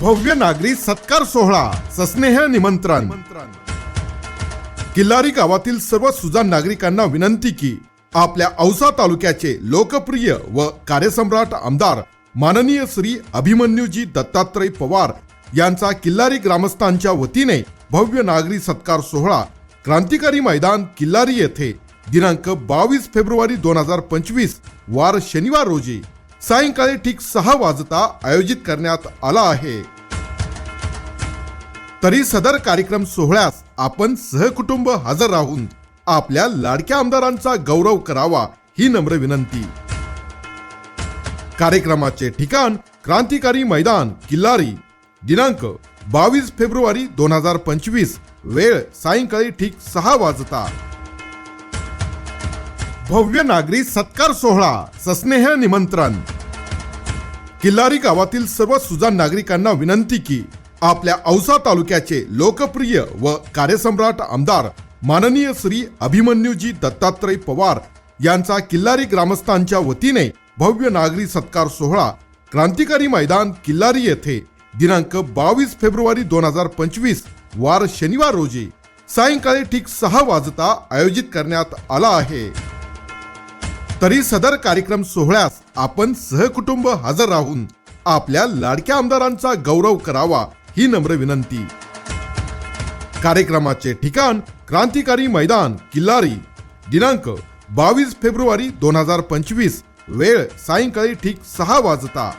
भव्य नागरी सत्कार सोहळा सस्नेह निमंत्रण. किल्लारी गावातील सर्व सुजाण नागरिकांना विनंती की आपल्या औसा तालुक्याचे लोकप्रिय व कार्यसम्राट आमदार माननीय श्री अभिमन्यूजी दत्तात्रय पवार यांचा किल्लारी ग्रामस्थांच्या वतीने भव्य नागरी सत्कार सोहळा क्रांतिकारी मैदान किल्लारी येथे दिनांक बावीस फेब्रुवारी दोन हजार पंचवीस वार शनिवार रोजी सायंकाळी ठीक सहा वाजता आयोजित करण्यात आला आहे. तरी सदर कार्यक्रम सोहळ्यास आपण सहकुटुंब हजर राहून आपल्या लाडक्या आमदारांचा गौरव करावा ही नम्र विनंती. कार्यक्रमाचे ठिकाण क्रांतिकारी मैदान किल्लारी. दिनांक बावीस फेब्रुवारी दोन हजार पंचवीस वेळ सायंकाळी ठीक सहा वाजता. भव्य नागरी सत्कार सोहळा सस्नेह निमंत्रण. किल्लारी गावातील सर्व सुजाण नागरिकांना विनंती की आपल्या औसा तालुक्याचे लोकप्रिय व कार्यसम्राट आमदार माननीय श्री अभिमन्यूजी दत्तात्रय पवार यांचा किल्लारी ग्रामस्थांच्या वतीने भव्य नागरी सत्कार सोहळा क्रांतिकारी मैदान किल्लारी येथे दिनांक बावीस फेब्रुवारी दोन हजार पंचवीस वार शनिवार रोजी सायंकाळी ठीक सहा वाजता आयोजित करण्यात आला आहे. तरी सदर कार्यक्रम सोहळ्यास आपण सहकुटुंब हजर राहून आपल्या लाडक्या आमदारांचा गौरव करावा ही नम्र विनंती. कार्यक्रमाचे ठिकाण क्रांतिकारी मैदान किल्लारी. दिनांक बावीस फेब्रुवारी दोन हजार पंचवीस वेळ सायंकाळी ठीक सहा वाजता.